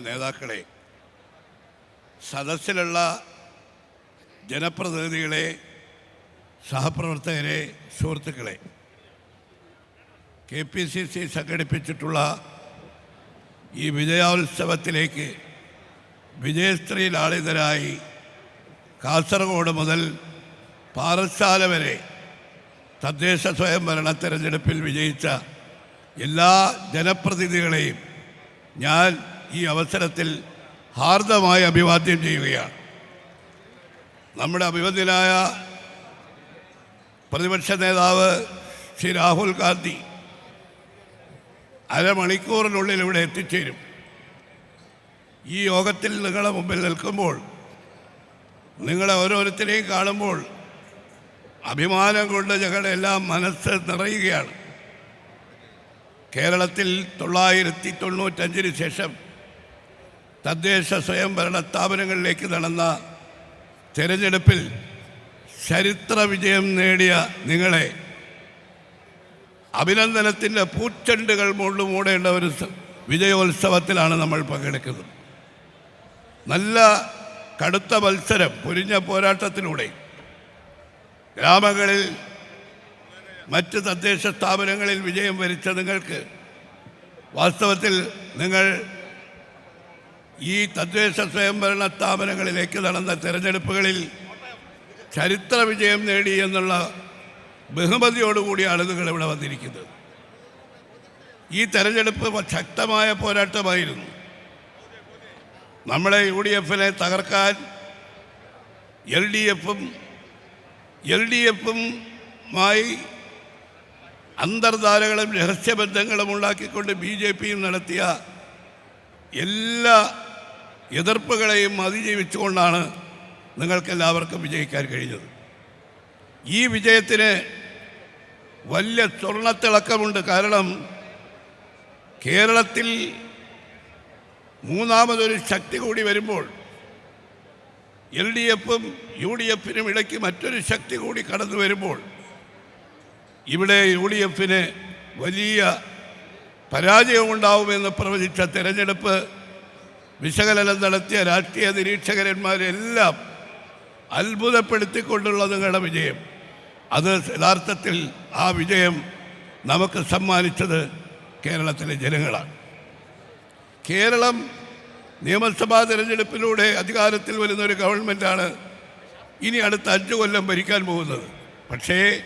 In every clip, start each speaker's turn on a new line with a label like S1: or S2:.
S1: നേതാക്കളെ സദസ്സിലുള്ള ജനപ്രതിനിധികളെ സഹപ്രവർത്തകരെ സുഹൃത്തുക്കളെ കെ പി സി സി സംഘടിപ്പിച്ചിട്ടുള്ള ഈ വിജയോത്സവത്തിലേക്ക് വിജയശ്രീ ലാളിതരായി കാസർഗോഡ് മുതൽ പാറശാല വരെ തദ്ദേശ സ്വയംഭരണ തെരഞ്ഞെടുപ്പിൽ വിജയിച്ച എല്ലാ ജനപ്രതിനിധികളെയും ഞാൻ ഈ അവസരത്തിൽ ഹാർദമായി അഭിവാദ്യം ചെയ്യുകയാണ്. നമ്മുടെ അഭിവന്ദ്യനായ പ്രതിപക്ഷ നേതാവ് ശ്രീ രാഹുൽ ഗാന്ധി അരമണിക്കൂറിനുള്ളിൽ ഇവിടെ എത്തിച്ചേരും. ഈ യോഗത്തിൽ നിങ്ങളുടെ മുമ്പിൽ നിൽക്കുമ്പോൾ നിങ്ങളെ ഓരോരുത്തരെയും കാണുമ്പോൾ അഭിമാനം കൊണ്ട് ഞങ്ങളുടെ എല്ലാം മനസ്സ് നിറയുകയാണ്. കേരളത്തിൽ തൊള്ളായിരത്തി തൊണ്ണൂറ്റഞ്ചിന് ശേഷം തദ്ദേശ സ്വയംഭരണ സ്ഥാപനങ്ങളിലേക്ക് നടന്ന തെരഞ്ഞെടുപ്പിൽ ചരിത്ര വിജയം നേടിയ നിങ്ങളെ അഭിനന്ദനത്തിന്റെ പൂച്ചെണ്ടുകൾ മുകളിൽ മൂടേണ്ട ഒരു വിജയോത്സവത്തിലാണ് നമ്മൾ പങ്കെടുക്കുന്നത്. നല്ല കടുത്ത മത്സരം പൊരിഞ്ഞ പോരാട്ടത്തിലൂടെ ഗ്രാമങ്ങളിൽ മറ്റ് തദ്ദേശ സ്ഥാപനങ്ങളിൽ വിജയം വരിച്ച നിങ്ങൾക്ക് വാസ്തവത്തിൽ നിങ്ങൾ ഈ തദ്ദേശ സ്വയംഭരണ സ്ഥാപനങ്ങളിലേക്ക് നടന്ന തെരഞ്ഞെടുപ്പുകളിൽ ചരിത്ര വിജയം നേടി എന്നുള്ള ബഹുമതിയോടുകൂടി ആളുകൾ ഇവിടെ വന്നിരിക്കുന്നത്. ഈ തെരഞ്ഞെടുപ്പ് ശക്തമായ പോരാട്ടമായിരുന്നു. നമ്മളെ യു ഡി എഫിനെ തകർക്കാൻ എൽ ഡി എഫും എൽ ഡി എഫുമായി അന്തർധാരകളും രഹസ്യബന്ധങ്ങളും ഉണ്ടാക്കിക്കൊണ്ട് ബി ജെ പിയും നടത്തിയ എല്ലാ എതിർപ്പുകളെയും അതിജീവിച്ചുകൊണ്ടാണ് നിങ്ങൾക്കെല്ലാവർക്കും വിജയിക്കാൻ കഴിഞ്ഞത്. ഈ വിജയത്തിന് വലിയ സ്വർണത്തിളക്കമുണ്ട്. കാരണം കേരളത്തിൽ മൂന്നാമതൊരു ശക്തി കൂടി വരുമ്പോൾ എൽ ഡി എഫും യു ഡി എഫിനും ഇടയ്ക്ക് മറ്റൊരു ശക്തി കൂടി കടന്നു വരുമ്പോൾ ഇവിടെ യു ഡി എഫിന് വലിയ പരാജയമുണ്ടാവുമെന്ന് പ്രവചിച്ച തെരഞ്ഞെടുപ്പ് വിശകലനം നടത്തിയ രാഷ്ട്രീയ നിരീക്ഷകന്മാരെല്ലാം അത്ഭുതപ്പെടുത്തിക്കൊണ്ടുള്ള നിങ്ങളുടെ വിജയം. അത് യഥാർത്ഥത്തിൽ ആ വിജയം നമുക്ക് സമ്മാനിച്ചത് കേരളത്തിലെ ജനങ്ങളാണ്. കേരളം നിയമസഭാ തിരഞ്ഞെടുപ്പിലൂടെ അധികാരത്തിൽ വരുന്ന ഒരു ഗവൺമെന്റാണ് ഇനി അടുത്ത അഞ്ച് കൊല്ലം ഭരിക്കാൻ പോകുന്നത്. പക്ഷേ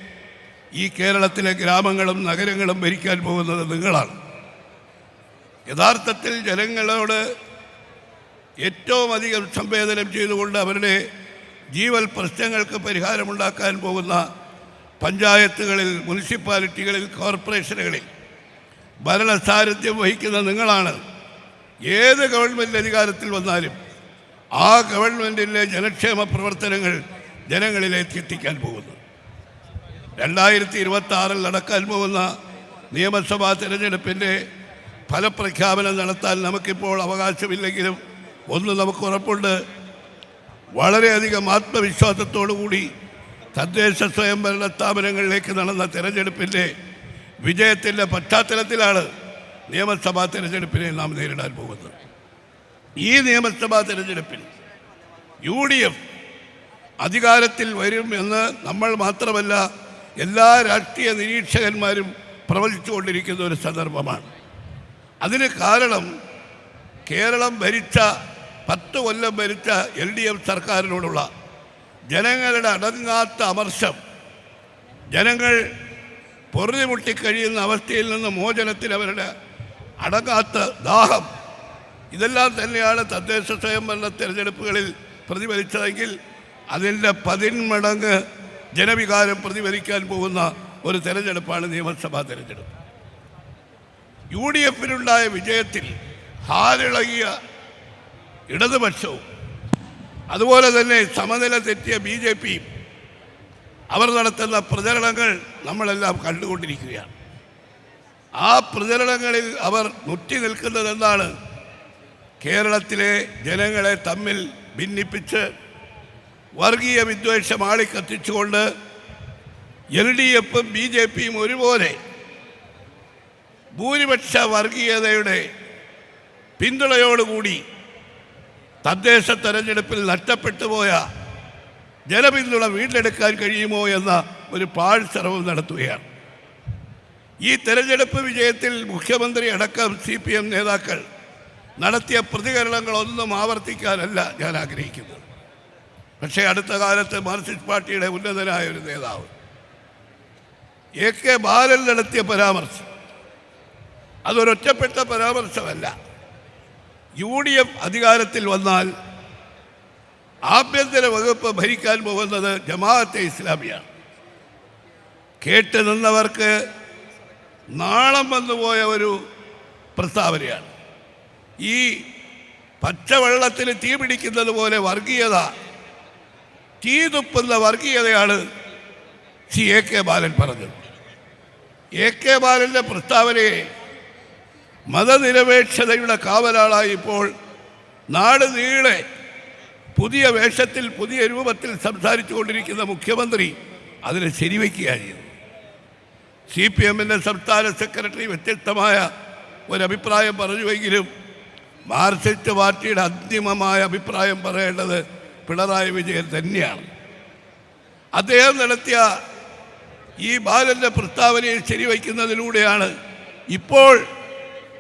S1: ഈ കേരളത്തിലെ ഗ്രാമങ്ങളും നഗരങ്ങളും ഭരിക്കാൻ പോകുന്നത് നിങ്ങളാണ്. യഥാർത്ഥത്തിൽ ജനങ്ങളോട് ഏറ്റവും അധികം സംവേദനം ചെയ്തുകൊണ്ട് അവരുടെ ജീവൽ പ്രശ്നങ്ങൾക്ക് പരിഹാരമുണ്ടാക്കാൻ പോകുന്ന പഞ്ചായത്തുകളിൽ മുനിസിപ്പാലിറ്റികളിൽ കോർപ്പറേഷനുകളിൽ ഭരണസാരഥ്യം വഹിക്കുന്ന നിങ്ങളാണ്. ഏത് ഗവൺമെന്റ് അധികാരത്തിൽ വന്നാലും ആ ഗവൺമെന്റിന്റെ ജനക്ഷേമ പ്രവർത്തനങ്ങൾ ജനങ്ങളിലേക്ക് എത്തിക്കാൻ പോകുന്നു. രണ്ടായിരത്തി ഇരുപത്തി ആറിൽ നടക്കാൻ പോകുന്ന നിയമസഭാ തിരഞ്ഞെടുപ്പിന്റെ ഫലപ്രഖ്യാപനം നടത്താൻ നമുക്കിപ്പോൾ അവകാശമില്ലെങ്കിലും ഒന്ന് നമുക്ക് ഉറപ്പുണ്ട്. വളരെയധികം ആത്മവിശ്വാസത്തോടു കൂടി തദ്ദേശ സ്വയംഭരണ സ്ഥാപനങ്ങളിലേക്ക് നടന്ന തിരഞ്ഞെടുപ്പിന്റെ വിജയത്തിന്റെ പശ്ചാത്തലത്തിലാണ് നിയമസഭാ തിരഞ്ഞെടുപ്പിനെ നാം നേരിടാൻ പോകുന്നത്. ഈ നിയമസഭാ തിരഞ്ഞെടുപ്പിൽ യു ഡി എഫ് അധികാരത്തിൽ വരും എന്ന് നമ്മൾ മാത്രമല്ല എല്ലാ രാഷ്ട്രീയ നിരീക്ഷകന്മാരും പ്രവചിച്ചുകൊണ്ടിരിക്കുന്ന ഒരു സന്ദർഭമാണ്. അതിന് കാരണം കേരളം ഭരിച്ച പത്ത് കൊല്ലം ഭരിച്ച എൽ ഡി എഫ് സർക്കാരിനോടുള്ള ജനങ്ങളുടെ അടങ്ങാത്ത അമർഷം ജനങ്ങൾ പൊറുതിമുട്ടി കഴിയുന്ന അവസ്ഥയിൽ നിന്ന് മോചനത്തിൽ അവരുടെ അടങ്ങാത്ത ദാഹം. ഇതെല്ലാം തന്നെയാണ് തദ്ദേശ സ്വയംഭരണ തെരഞ്ഞെടുപ്പുകളിൽ പ്രതിഫലിച്ചതെങ്കിൽ അതിന്റെ പതിന്മടങ്ങ് ജനവികാരം പ്രതിഫലിക്കാൻ പോകുന്ന ഒരു തെരഞ്ഞെടുപ്പാണ് നിയമസഭാ തെരഞ്ഞെടുപ്പ്. യു ഡി എഫിനുണ്ടായ വിജയത്തിൽ ഹാലിളകിയ ഇടതുപക്ഷവും. അതുപോലെ തന്നെ സമനില തെറ്റിയ ബി ജെ പിയും. അവർ നടത്തുന്ന പ്രചരണങ്ങൾ നമ്മളെല്ലാം കണ്ടുകൊണ്ടിരിക്കുകയാണ്. ആ പ്രചരണങ്ങളിൽ അവർ നുറ്റി നിൽക്കുന്നതെന്താണ്? കേരളത്തിലെ ജനങ്ങളെ തമ്മിൽ ഭിന്നിപ്പിച്ച് വർഗീയ വിദ്വേഷം ആളിക്കത്തിച്ചുകൊണ്ട് എൽ ഡി എഫും ബി ജെ പിയും ഒരുപോലെ ഭൂരിപക്ഷ വർഗീയതയുടെ പിന്തുണയോടുകൂടി തദ്ദേശ തെരഞ്ഞെടുപ്പിൽ നഷ്ടപ്പെട്ടു പോയ ജനപിന്തുണ വീണ്ടെടുക്കാൻ കഴിയുമോ എന്ന ഒരു പാഴ്ശ്രമം നടത്തുകയാണ്. ഈ തെരഞ്ഞെടുപ്പ് വിജയത്തിൽ മുഖ്യമന്ത്രി അടക്കം സി പി എം നേതാക്കൾ നടത്തിയ പ്രതികരണങ്ങളൊന്നും ആവർത്തിക്കാനല്ല ഞാൻ ആഗ്രഹിക്കുന്നത്. പക്ഷേ അടുത്ത കാലത്ത് മാർക്സിസ്റ്റ് പാർട്ടിയുടെ ഉന്നതനായ ഒരു നേതാവ് എ കെ ബാലൻ നടത്തിയ പരാമർശം അതൊരൊറ്റപ്പെട്ട പരാമർശമല്ല. യു ഡി എഫ് അധികാരത്തിൽ വന്നാൽ ആഭ്യന്തര വകുപ്പ് ഭരിക്കാൻ പോകുന്നത് ജമാഅത്തെ ഇസ്ലാമിയാണ്. കേട്ട് നിന്നവർക്ക് നാളം വന്നുപോയ ഒരു പ്രസ്താവനയാണ്. ഈ പച്ചവെള്ളത്തിൽ തീ പിടിക്കുന്നത് പോലെ വർഗീയത തീ തുപ്പുന്ന വർഗീയതയാണ് സി എ കെ ബാലൻ പറഞ്ഞത്. എ കെ ബാലന്റെ പ്രസ്താവനയെ മതനിരപേക്ഷതയുടെ കാവലാളായിപ്പോൾ നാട് നീളെ പുതിയ വേഷത്തിൽ പുതിയ രൂപത്തിൽ സംസാരിച്ചു കൊണ്ടിരിക്കുന്ന മുഖ്യമന്ത്രി അതിനെ ശരിവയ്ക്കുകയാണ് ചെയ്തത് സി പി എമ്മിന്റെ സംസ്ഥാന സെക്രട്ടറി വ്യത്യസ്തമായ ഒരഭിപ്രായം പറഞ്ഞുവെങ്കിലും മാർക്സിസ്റ്റ് പാർട്ടിയുടെ അന്തിമമായ അഭിപ്രായം പറയേണ്ടത് പിണറായി വിജയൻ തന്നെയാണ്. അദ്ദേഹം നടത്തിയ ഈ ബാലന്റെ പ്രസ്താവനയെ ശരിവയ്ക്കുന്നതിലൂടെയാണ് ഇപ്പോൾ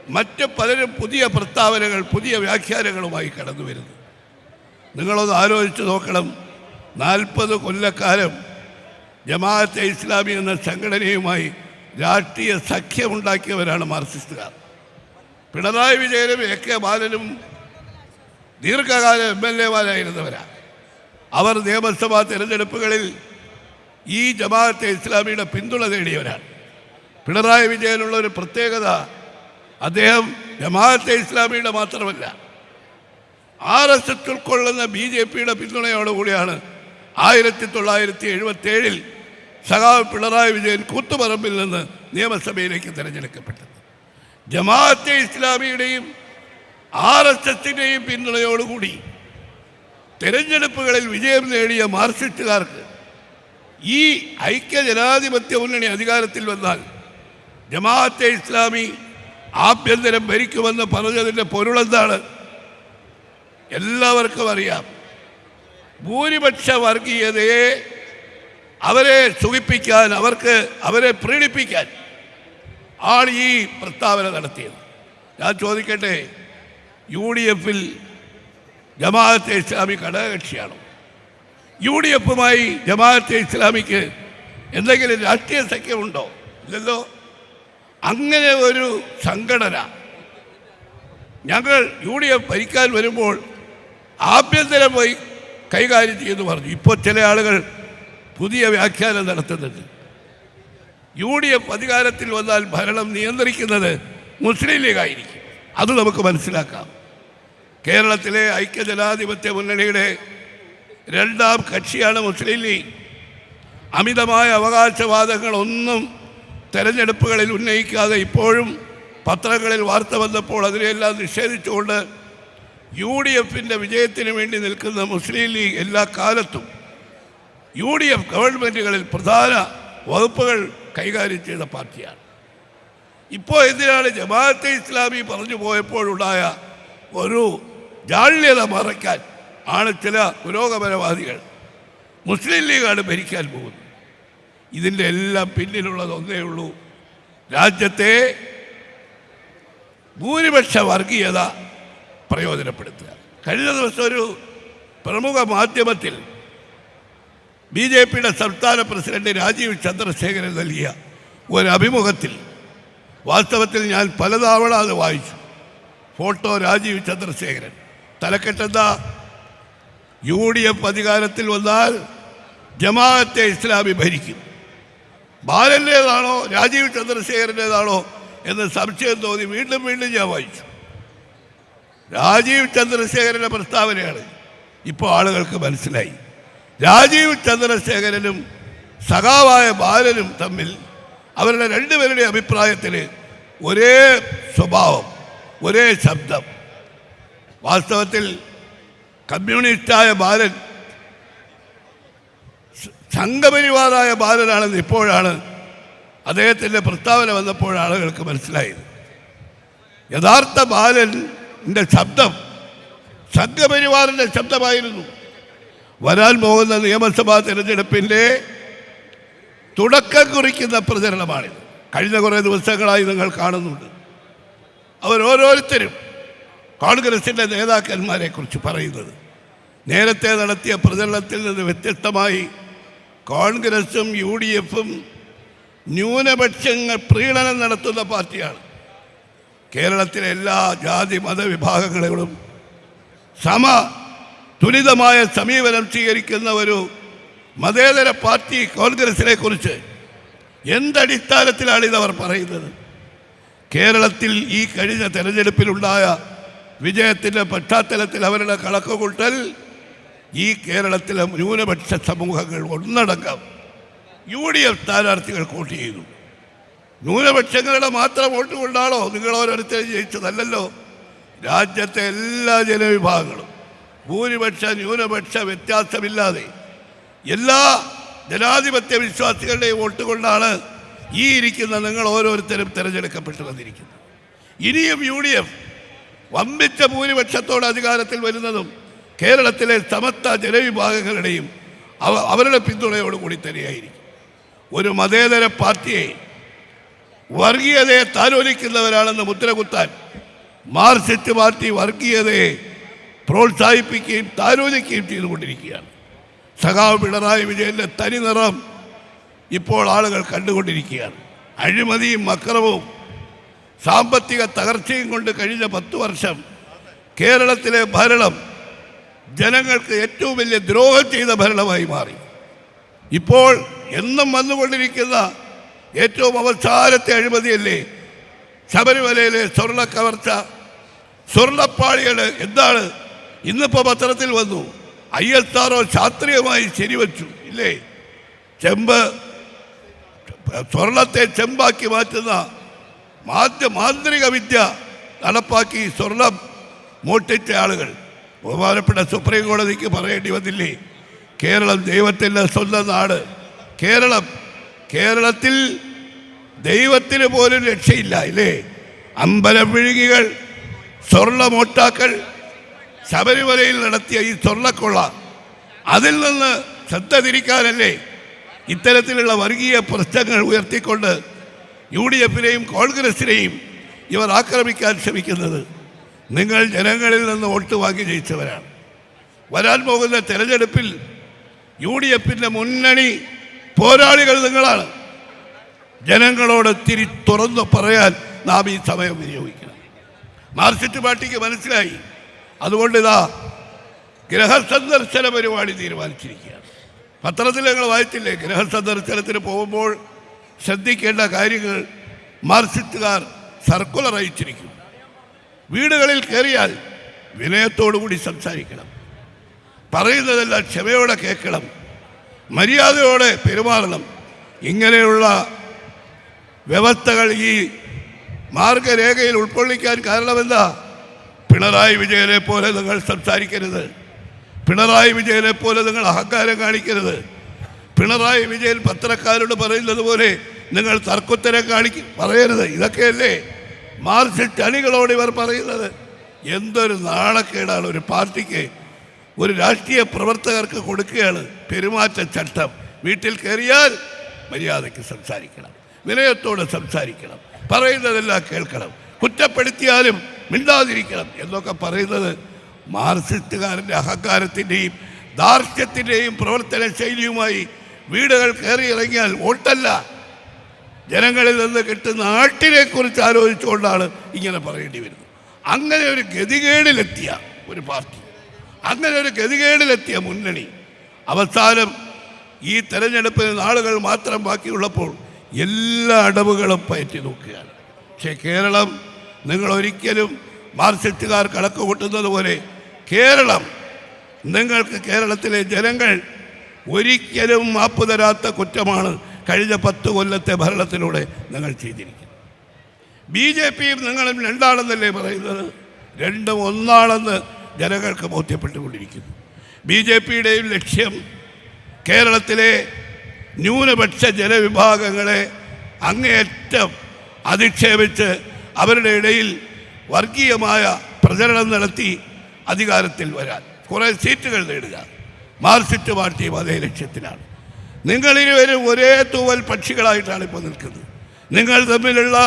S1: മറ്റ് പലരും പുതിയ പ്രസ്താവനകൾ പുതിയ വ്യാഖ്യാനങ്ങളുമായി കടന്നു വരുന്നു. നിങ്ങളൊന്ന് ആലോചിച്ച് നോക്കണം. നാൽപ്പത് കൊല്ലക്കാലം ജമാഅത്തെ ഇസ്ലാമി എന്ന സംഘടനയുമായി രാഷ്ട്രീയ സഖ്യമുണ്ടാക്കിയവരാണ് മാർക്സിസ്റ്റുകാർ. പിണറായി വിജയനും എ കെ ബാലനും ദീർഘകാല എം എൽ എമാരായിരുന്നവരാണ് അവർ നിയമസഭാ തിരഞ്ഞെടുപ്പുകളിൽ ഈ ജമാഅത്തെ ഇസ്ലാമിയുടെ പിന്തുണ നേടിയവരാണ്. പിണറായി വിജയനുള്ള ഒരു പ്രത്യേകത അദ്ദേഹം ജമാഅത്തെ ഇസ്ലാമിയുടെ മാത്രമല്ല ആർ എസ് എസ് ഉൾക്കൊള്ളുന്ന ബി ജെ പിയുടെ പിന്തുണയോടുകൂടിയാണ് ആയിരത്തി തൊള്ളായിരത്തി എഴുപത്തി ഏഴിൽ സഖാവ് പിണറായി വിജയൻ കൂത്തുപറമ്പിൽ നിന്ന് നിയമസഭയിലേക്ക് തിരഞ്ഞെടുക്കപ്പെട്ടത്. ജമാഅത്തെ ഇസ്ലാമിയുടെയും ആർ എസ് എസിന്റെയും പിന്തുണയോടുകൂടി തെരഞ്ഞെടുപ്പുകളിൽ വിജയം നേടിയ മാർക്സിസ്റ്റുകാർക്ക് ഈ ഐക്യ ജനാധിപത്യ മുന്നണി അധികാരത്തിൽ വന്നാൽ ജമാഅത്തെ ഇസ്ലാമി ആഭ്യന്തരം ഭരിക്കുമെന്ന് പറഞ്ഞതിന്റെ പൊരുളെന്താണ്? എല്ലാവർക്കും അറിയാം. ഭൂരിപക്ഷ വർഗീയതയെ അവരെ സുഖിപ്പിക്കാൻ അവർക്ക് അവരെ പ്രീണിപ്പിക്കാൻ ആണ് ഈ പ്രസ്താവന നടത്തിയത്. ഞാൻ ചോദിക്കട്ടെ യു ഡി എഫിൽ ജമാഅത്തെ ഇസ്ലാമി ഘടകകക്ഷിയാണോ? യു ഡി എഫുമായി ജമാഅത്തെ ഇസ്ലാമിക്ക് എന്തെങ്കിലും രാഷ്ട്രീയ സഖ്യമുണ്ടോ ഇല്ലല്ലോ. അങ്ങനെ ഒരു സംഘടന. ഞങ്ങൾ യു ഡി എഫ് ഭരിക്കാൻ വരുമ്പോൾ ആഭ്യന്തരമായി കൈകാര്യം ചെയ്യുമെന്ന് പറഞ്ഞു. ഇപ്പോൾ ചില ആളുകൾ പുതിയ വ്യാഖ്യാനം നടത്തുന്നുണ്ട്. യു ഡി എഫ് അധികാരത്തിൽ വന്നാൽ ഭരണം നിയന്ത്രിക്കുന്നത് മുസ്ലിം ലീഗായിരിക്കും അത് നമുക്ക് മനസ്സിലാക്കാം. കേരളത്തിലെ ഐക്യജനാധിപത്യ മുന്നണിയുടെ രണ്ടാം കക്ഷിയാണ് മുസ്ലിം ലീഗ്. അമിതമായ അവകാശവാദങ്ങളൊന്നും തെരഞ്ഞെടുപ്പുകളിൽ ഉന്നയിക്കാതെ ഇപ്പോഴും പത്രങ്ങളിൽ വാർത്ത വന്നപ്പോൾ അതിനെയെല്ലാം നിഷേധിച്ചുകൊണ്ട് യു ഡി എഫിന്റെ വിജയത്തിന് വേണ്ടി നിൽക്കുന്ന മുസ്ലിം ലീഗ് എല്ലാ കാലത്തും യു ഡി എഫ് ഗവൺമെന്റുകളിൽ പ്രധാന വകുപ്പുകൾ കൈകാര്യം ചെയ്ത പാർട്ടിയാണ്. ഇപ്പോൾ എന്തിനാണ് ജമാഅത്തെ ഇസ്ലാമി പറഞ്ഞു പോയപ്പോഴുണ്ടായ ഒരു ജാള്യത മറയ്ക്കാൻ ആണ് ചില പുരോഗമനവാദികൾ. മുസ്ലിം ലീഗാണ് ഭരിക്കാൻ പോകുന്നത്. ഇതിന്റെ എല്ലാം പിന്നിലുള്ളത് ഒന്നേ ഉള്ളൂ. രാജ്യത്തെ ഭൂരിപക്ഷ വർഗീയത പ്രയോജനപ്പെടുത്തുക. കഴിഞ്ഞ ദിവസം ഒരു പ്രമുഖ മാധ്യമത്തിൽ ബി ജെ പിയുടെ സംസ്ഥാന പ്രസിഡന്റ് രാജീവ് ചന്ദ്രശേഖരൻ നൽകിയ ഒരു അഭിമുഖത്തിൽ വാസ്തവത്തിൽ ഞാൻ പലതവണ അത് വായിച്ചു. ഫോട്ടോ രാജീവ് ചന്ദ്രശേഖരൻ. തലക്കെട്ടെന്താ? യു ഡി എഫ് അധികാരത്തിൽ വന്നാൽ ജമാഅത്തെ ഇസ്ലാമി ഭരിക്കും. ബാലന്റേതാണോ രാജീവ് ചന്ദ്രശേഖരന്റേതാണോ എന്ന് സംശയം തോന്നി വീണ്ടും വീണ്ടും ഞാൻ വായിച്ചു. രാജീവ് ചന്ദ്രശേഖരന്റെ പ്രസ്താവനയാണ് ഇപ്പോൾ ആളുകൾക്ക് മനസ്സിലായി. രാജീവ് ചന്ദ്രശേഖരനും സഖാവായ ബാലനും തമ്മിൽ അവരുടെ രണ്ടുപേരുടെ അഭിപ്രായത്തിൽ ഒരേ സ്വഭാവം ഒരേ ശബ്ദം. വാസ്തവത്തിൽ കമ്മ്യൂണിസ്റ്റായ ബാലൻ സംഘപരിവാറായ ബാലനാണെന്ന് ഇപ്പോഴാണ് അദ്ദേഹത്തിന്റെ പ്രസ്താവന വന്നപ്പോൾ ആളുകൾക്ക് മനസ്സിലായത്. യഥാർത്ഥ ബാലൻ ശബ്ദം സംഘപരിവാറിന്റെ ശബ്ദമായിരുന്നു. വരാൻ പോകുന്ന നിയമസഭാ തിരഞ്ഞെടുപ്പിന്റെ തുടക്കം കുറിക്കുന്ന പ്രചരണമാണിത്. കഴിഞ്ഞ കുറേ ദിവസങ്ങളായി നിങ്ങൾ കാണുന്നുണ്ട്. അവരോരോരുത്തരും കോൺഗ്രസിന്റെ നേതാക്കന്മാരെ കുറിച്ച് പറയുന്നത്. നേരത്തെ നടത്തിയ പ്രചരണത്തിൽ നിന്ന് വ്യത്യസ്തമായി കോൺഗ്രസും യു ഡി എഫും ന്യൂനപക്ഷങ്ങൾ പ്രീണനം നടത്തുന്ന പാർട്ടിയാണ്. കേരളത്തിലെ എല്ലാ ജാതി മതവിഭാഗങ്ങളോടും സമ തുരിതമായ സമീപനം സ്വീകരിക്കുന്ന ഒരു മതേതര പാർട്ടി കോൺഗ്രസിനെ കുറിച്ച് എന്തടിസ്ഥാനത്തിലാണ് ഇതവർ പറയുന്നത്? കേരളത്തിൽ ഈ കഴിഞ്ഞ തെരഞ്ഞെടുപ്പിലുണ്ടായ വിജയത്തിന്റെ പശ്ചാത്തലത്തിൽ അവരുടെ കണക്കുകൂട്ടൽ കേരളത്തിലെ ന്യൂനപക്ഷ സമൂഹങ്ങൾ ഒന്നടങ്കം യു ഡി എഫ് സ്ഥാനാർത്ഥികൾ വോട്ട് ചെയ്തു ന്യൂനപക്ഷങ്ങളുടെ മാത്രം വോട്ട് കൊണ്ടാണോ നിങ്ങൾ ഓരോരുത്തർ ജയിച്ചതല്ലല്ലോ? രാജ്യത്തെ എല്ലാ ജനവിഭാഗങ്ങളും ഭൂരിപക്ഷ ന്യൂനപക്ഷ വ്യത്യാസമില്ലാതെ എല്ലാ ജനാധിപത്യ വിശ്വാസികളുടെയും വോട്ട് കൊണ്ടാണ് ഈ ഇരിക്കുന്ന നിങ്ങൾ ഓരോരുത്തരും തിരഞ്ഞെടുക്കപ്പെട്ടു വന്നിരിക്കുന്നത്. ഇനിയും യു ഡി എഫ് വമ്പിച്ച ഭൂരിപക്ഷത്തോടെ അധികാരത്തിൽ വരുന്നതും കേരളത്തിലെ സമസ്ത ജനവിഭാഗങ്ങളുടെയും അവ അവരുടെ പിന്തുണയോടുകൂടി തന്നെയായിരിക്കും. ഒരു മതേതര പാർട്ടിയെ വർഗീയതയെ താലോലിക്കുന്നവരാണെന്ന് മുദ്രകുത്താൻ മാർസിസ്റ്റ് പാർട്ടി വർഗീയതയെ പ്രോത്സാഹിപ്പിക്കുകയും താലോലിക്കുകയും ചെയ്തുകൊണ്ടിരിക്കുകയാണ്. സഖാവ് പിണറായി വിജയന്റെ തനി നിറം ഇപ്പോൾ ആളുകൾ കണ്ടുകൊണ്ടിരിക്കുകയാണ്. അഴിമതിയും അക്രമവും സാമ്പത്തിക തകർച്ചയും കൊണ്ട് കഴിഞ്ഞ പത്തു വർഷം കേരളത്തിലെ ഭരണം ജനങ്ങൾക്ക് ഏറ്റവും വലിയ ദ്രോഹം ചെയ്ത ഭരണമായി മാറി. ഇപ്പോൾ എന്നും വന്നുകൊണ്ടിരിക്കുന്ന ഏറ്റവും അവസാനത്തെ അഴിമതിയല്ലേ? ശബരിമലയിലെ സ്വർണ കവർച്ച. സ്വർണപ്പാളികൾ എന്താണ്? ഇന്നിപ്പോൾ പത്രത്തിൽ വന്നു. ഐ എസ് ആർ ഒ ശാസ്ത്രീയമായി ശരിവച്ചു. ഇല്ലേ? ചെമ്പ് സ്വർണത്തെ ചെമ്പാക്കി മാറ്റുന്ന മാന്ത്രിക വിദ്യ നടപ്പാക്കി സ്വർണം മോട്ടിച്ച ആളുകൾ. ബഹുമാനപ്പെട്ട സുപ്രീം കോടതിക്ക് പറയേണ്ടി വന്നില്ലേ? കേരളം ദൈവത്തിന്റെ സ്വന്തം നാട്. കേരളം കേരളത്തിൽ ദൈവത്തിന് പോലും രക്ഷയില്ല ഇല്ലേ? അമ്പലം സ്വർണ സ്വർണമോട്ടാക്കൾ ശബരിമലയിൽ നടത്തിയ ഈ സ്വർണക്കൊള്ള അതിൽ നിന്ന് ശ്രദ്ധ തിരിക്കാനല്ലേ? ഇത്തരത്തിലുള്ള വർഗീയ പ്രശ്നങ്ങൾ ഉയർത്തിക്കൊണ്ട് യു ഡി എഫിനെയും കോൺഗ്രസിനെയും ഇവർ ആക്രമിക്കാൻ ശ്രമിക്കുന്നത്. നിങ്ങൾ ജനങ്ങളിൽ നിന്ന് വോട്ട് വാങ്ങി ജയിച്ചവരാണ്. വരാൻ പോകുന്ന തെരഞ്ഞെടുപ്പിൽ യു ഡി എഫിന്റെ മുന്നണി പോരാളികൾ നിങ്ങളാണ്. ജനങ്ങളോട് തിരി തുറന്നു പറയാൻ നാം ഈ സമയം വിനിയോഗിക്കണം. മാർക്സിസ്റ്റ് പാർട്ടിക്ക് മനസ്സിലായി. അതുകൊണ്ട് ഇതാ ഗ്രഹസന്ദർശന പരിപാടി തീരുമാനിച്ചിരിക്കുകയാണ്. പത്രത്തിൽ ഞങ്ങൾ വായിച്ചില്ലേ? ഗ്രഹസന്ദർശനത്തിന് പോകുമ്പോൾ ശ്രദ്ധിക്കേണ്ട കാര്യങ്ങൾ മാർക്സിസ്റ്റുകാർ സർക്കുലർ അയച്ചിരിക്കും വീടുകളിൽ കയറിയാൽ വിനയത്തോടു കൂടി സംസാരിക്കണം. പറയുന്നതെല്ലാം ക്ഷമയോടെ കേൾക്കണം. മര്യാദയോടെ പെരുമാറണം. ഇങ്ങനെയുള്ള വ്യവസ്ഥകൾ ഈ മാർഗരേഖയിൽ ഉൾക്കൊള്ളിക്കാൻ കാരണമെന്താ? പിണറായി വിജയനെ പോലെ നിങ്ങൾ സംസാരിക്കരുത്. പിണറായി വിജയനെ പോലെ നിങ്ങൾ അഹങ്കാരം കാണിക്കരുത്. പിണറായി വിജയൻ പത്രക്കാരോട് പറയുന്നത് പോലെ നിങ്ങൾ തർക്കുത്തരം കാണിക്കും പറയരുത്. ഇതൊക്കെയല്ലേ? മാർക്സിസ്റ്റ് അണികളോട് ഇവർ പറയുന്നത് എന്തൊരു നാണക്കേടാണ് ഒരു പാർട്ടിക്ക് ഒരു രാഷ്ട്രീയ പ്രവർത്തകർക്ക് കൊടുക്കുകയാണ് പെരുമാറ്റ ചട്ടം. വീട്ടിൽ കയറിയാൽ മര്യാദയ്ക്ക് സംസാരിക്കണം വിനയത്തോടെ സംസാരിക്കണം പറയുന്നതെല്ലാം കേൾക്കണം കുറ്റപ്പെടുത്തിയാലും മിണ്ടാതിരിക്കണം എന്നൊക്കെ പറയുന്നത് മാർസിസ്റ്റുകാരന്റെ അഹങ്കാരത്തിന്റെയും ധാർഷ്ട്യത്തിന്റെയും പ്രവർത്തന ശൈലിയുമായി വീടുകൾ കയറി ഇറങ്ങിയാൽ വോട്ടല്ല. ജനങ്ങളിൽ നിന്ന് കിട്ടുന്ന ആട്ടിനെ കുറിച്ച് ആലോചിച്ചുകൊണ്ടാണ് ഇങ്ങനെ പറയേണ്ടി വരുന്നത്. അങ്ങനെ ഒരു ഗതികേടിലെത്തിയ ഒരു പാർട്ടി അങ്ങനെ ഒരു ഗതികേടിലെത്തിയ മുന്നണി അവസാനം ഈ തെരഞ്ഞെടുപ്പിന് നാളുകൾ മാത്രം ബാക്കിയുള്ളപ്പോൾ എല്ലാ അടവുകളും പയറ്റി നോക്കുകയാണ്. പക്ഷേ കേരളം നിങ്ങൾ ഒരിക്കലും മാർസിസ്റ്റുകാർ കണക്ക് കൂട്ടുന്നത് പോലെ കേരളം നിങ്ങൾക്ക് കേരളത്തിലെ ജനങ്ങൾ ഒരിക്കലും മാപ്പ് തരാത്ത കുറ്റമാണ് കഴിഞ്ഞ പത്ത് കൊല്ലത്തെ ഭരണത്തിലൂടെ നിങ്ങൾ ചെയ്തിരിക്കുന്നു. ബി ജെ പിയും നിങ്ങളും രണ്ടാണെന്നല്ലേ പറയുന്നത്? രണ്ടും ഒന്നാണെന്ന് ജനങ്ങൾക്ക് ബോധ്യപ്പെട്ടുകൊണ്ടിരിക്കുന്നു. ബി ജെ പിയുടെയും ലക്ഷ്യം കേരളത്തിലെ ന്യൂനപക്ഷ ജനവിഭാഗങ്ങളെ അങ്ങേയറ്റം അധിക്ഷേപിച്ച് അവരുടെ ഇടയിൽ വർഗീയമായ പ്രചരണം നടത്തി അധികാരത്തിൽ വരാൻ. കുറേ സീറ്റുകൾ നേടുക. മാർസിസ്റ്റ് പാർട്ടിയും അതേ ലക്ഷ്യത്തിലാണ്. നിങ്ങളിരുവരും ഒരേ തൂവൽ പക്ഷികളായിട്ടാണ് ഇപ്പോൾ നിൽക്കുന്നത്. നിങ്ങൾ തമ്മിലുള്ള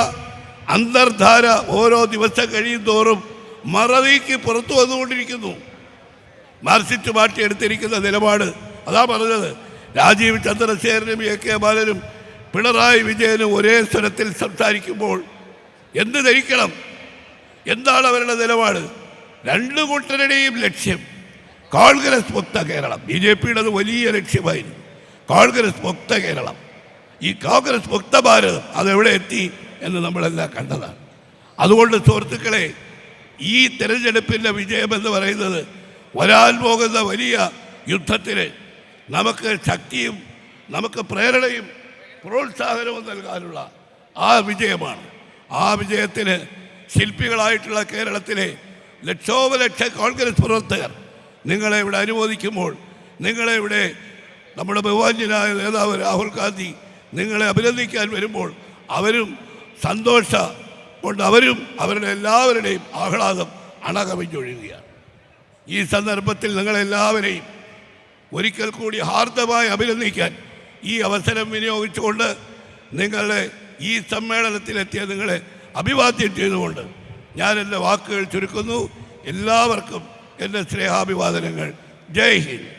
S1: അന്തർധാര ഓരോ ദിവസം കഴിയും തോറും മറവിക്ക് പുറത്തു വന്നുകൊണ്ടിരിക്കുന്നു. മാർസിറ്റ് പാർട്ടി എടുത്തിരിക്കുന്ന നിലപാട് അതാ പറഞ്ഞത്. രാജീവ് ചന്ദ്രശേഖരനും എ കെ ബാലനും പിണറായി വിജയനും ഒരേ സ്വരത്തിൽ സംസാരിക്കുമ്പോൾ എന്ത് ധരിക്കണം? എന്താണ് അവരുടെ നിലപാട്? രണ്ടു കൂട്ടരുടെയും ലക്ഷ്യം കോൺഗ്രസ് മുക്ത കേരളം. ബി ജെ പിയുടെ വലിയ ലക്ഷ്യമായിരുന്നു. കോൺഗ്രസ് മുക്ത കേരളം. ഈ കോൺഗ്രസ് മുക്ത ഭാരതം അതെവിടെ എത്തി എന്ന് നമ്മളെല്ലാം കണ്ടതാണ്. അതുകൊണ്ട് സുഹൃത്തുക്കളെ ഈ തെരഞ്ഞെടുപ്പിന്റെ വിജയം എന്ന് പറയുന്നത് വരാൻ പോകുന്ന വലിയ യുദ്ധത്തിന് നമുക്ക് ശക്തിയും നമുക്ക് പ്രേരണയും പ്രോത്സാഹനവും നൽകാനുള്ള ആ വിജയമാണ്. ആ വിജയത്തിന് ശില്പികളായിട്ടുള്ള കേരളത്തിലെ ലക്ഷോപലക്ഷ കോൺഗ്രസ് പ്രവർത്തകർ നിങ്ങളെ ഇവിടെ അനുമോദിക്കുമ്പോൾ നിങ്ങളെ ഇവിടെ നമ്മുടെ ബഹുമാന്യനായ നേതാവ് രാഹുൽ ഗാന്ധി നിങ്ങളെ അഭിനന്ദിക്കാൻ വരുമ്പോൾ അവരും സന്തോഷ കൊണ്ട് അവരും അവരുടെ എല്ലാവരുടെയും ആഹ്ലാദം അണകമിഞ്ഞൊഴുകുകയാണ് ഈ സന്ദർഭത്തിൽ നിങ്ങളെല്ലാവരെയും ഒരിക്കൽ കൂടി ഹാർദമായി അഭിനന്ദിക്കാൻ ഈ അവസരം വിനിയോഗിച്ചുകൊണ്ട് നിങ്ങളുടെ ഈ സമ്മേളനത്തിലെത്തിയ നിങ്ങളെ അഭിവാദ്യം ചെയ്തുകൊണ്ട് ഞാൻ എന്റെ വാക്കുകൾ ചുരുക്കുന്നു. എല്ലാവർക്കും എന്റെ സ്നേഹാഭിവാദനങ്ങൾ. ജയ് ഹിന്ദ്.